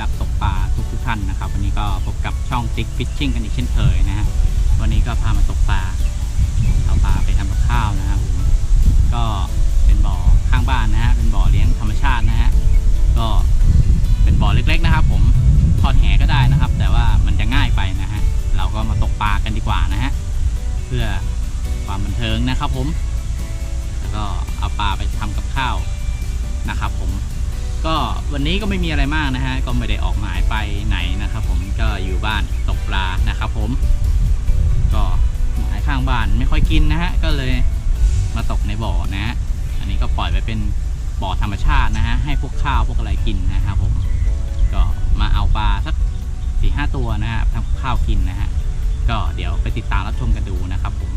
รักตกปลาทุกทุกๆท่านนะครับ วันนี้ก็พบกับช่องติ๊กฟิชชิ่งกันอีกเช่นเคยนะฮะวันนี้ก็พามาตกปลาเอาปลาไปทำกับข้าวนะครับผมก็เป็นบ่อข้างบ้านนะฮะเป็นบ่อเลี้ยงธรรมชาตินะฮะก็เป็นบ่อเล็กๆนะครับ ผมทอดแหก็ได้นะครับ แต่ว่ามันจะง่ายไปนะฮะเราก็มาตกปลากันดีกว่านะฮะเพื่อความบันเทิงนะครับผม แล้วก็เอาปลาไปทำกับข้าวนะครับผม ก็วันนี้ก็ไม่มีอะไรมากนะฮะ ก็ไม่ได้ออกหมายไปไหนนะครับผม ก็อยู่บ้านตกปลานะครับผม ก็หมายข้างบ้านไม่ค่อยกินนะฮะ ก็เลยมาตกในบ่อนะฮะ อันนี้ก็ปล่อยไปเป็นบ่อธรรมชาตินะฮะ ให้พวกข้าวพวกอะไรกินนะครับผม ก็มาเอาปลาสักสี่ห้าตัวนะฮะทำข้าวกินนะฮะ ก็เดี๋ยวไปติดตามรับชมกันดูนะครับผม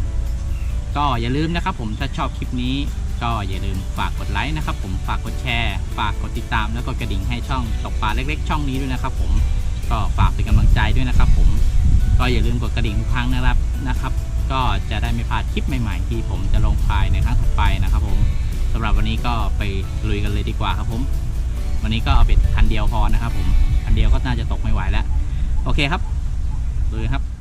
ก็อย่าลืมนะครับผมถ้าชอบคลิปนี้ ก็อย่าลืมฝากกดไลค์นะครับผมฝากกดแชร์ ฝากกดติดตามแล้วก็กระดิ่งให้ช่องตกปลาเล็กๆ ช่องนี้ด้วยนะครับ ผมก็ฝากเป็นกำลังใจด้วยนะครับ ผมก็อย่าลืมกดกระดิ่งทุกครั้งนะครับนะครับ ก็จะได้ไม่พลาดคลิปใหม่ๆ ที่ผมจะลงภายในครั้งถัดไปนะครับ ผมสำหรับวันนี้ก็ไปลุยกันเลยดีกว่าครับผม วันนี้ก็เอาเป็ดคันเดียวพอนะครับ ผมคันเดียวก็น่าจะตกไม่ไหวแล้ว โอเคครับลุยครับ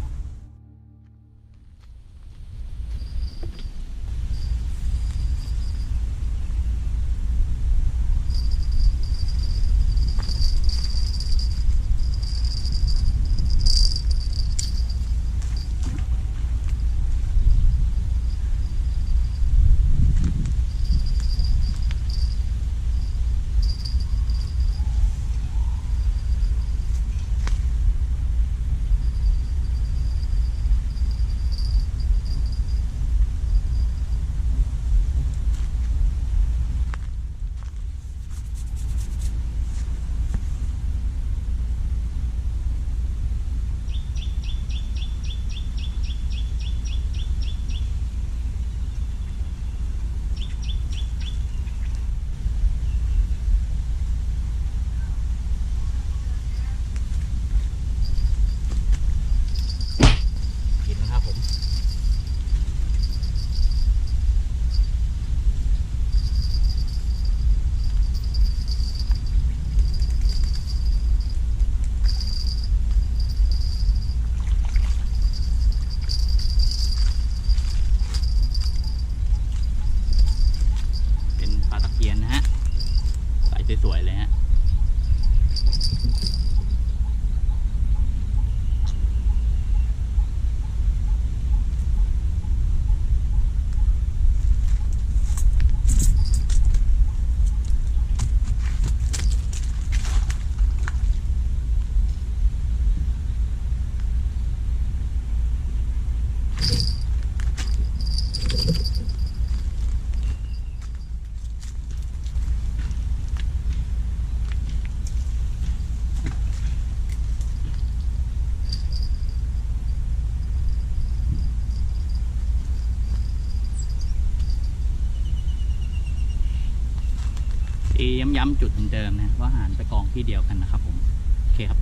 ย้ำๆจุดเดิมๆนะว่าอาหารไปกองที่เดียวกันนะครับผมโอเคครับ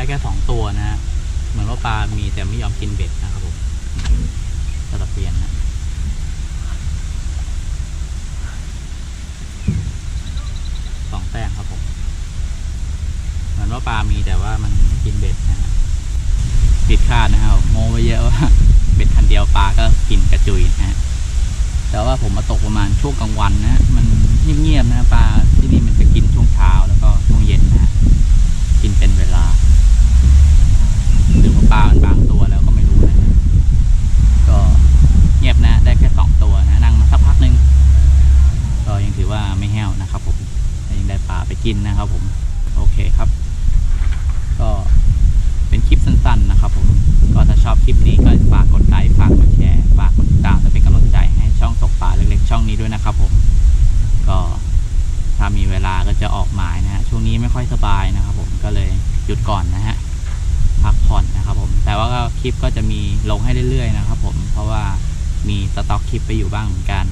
ได้แค่สองตัวนะฮะเหมือนว่าปลามีแต่ไม่ยอมกินเบ็ดนะครับผมปลาตะเพียนนะสองแต้มครับผมเหมือนว่าปลามีแต่ว่ามันไม่กินเบ็ดนะฮะผิดคาดนะครับโมไว้เยอะว่าเบ็ดคันเดียวปลาก็กินกระจุยนะฮะแต่ว่าผมมาตกประมาณช่วงกลางวันนะมันเงียบๆนะปลาที่นี่มันจะกินช่วงเช้าแล้วก็ช่วงเย็นนะฮะกินเป็นเวลา หรือว่าปลามันบางตัวแล้วก็ไม่รู้นะฮะก็เงียบนะ ได้แค่สองตัวนะ นั่งมาสักพักหนึ่งก็ยังถือว่าไม่แห้วนะครับผมแต่ยังได้ปลาไปกิ นะครับผม โอเคครับ ก็เป็นคลิปสั้นๆนะครับผมก็ถ้าชอบคลิปนี้ก็ฝากกดไลค์ฝากกดแชร์ฝากกดติดตามและเป็นกำลังใจให้ช่องตกปลาเล็กๆช่องนี้ด้วยนะครับ ผม ก็ถ้ามีเวลาก็จะออกหมายนะฮะช่วงนี้ไม่ค่อยสบายนะครับ ผมก็เลยหยุดก่อนนะฮะพักผ่อนนะครับ ผม แต่ว่าก็คลิปก็จะมีลงให้เรื่อยๆนะครับ ผมเพราะว่ามีสต็อกคลิปไปอยู่บ้างเหมือนกัน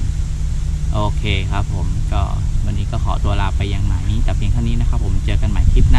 โอเคครับ ผมก็ วันนี้ก็ขอตัวลาไปยังหมายนี้แต่เพียงเท่านี้นะครับผมเจอกันใหม่คลิปหน้า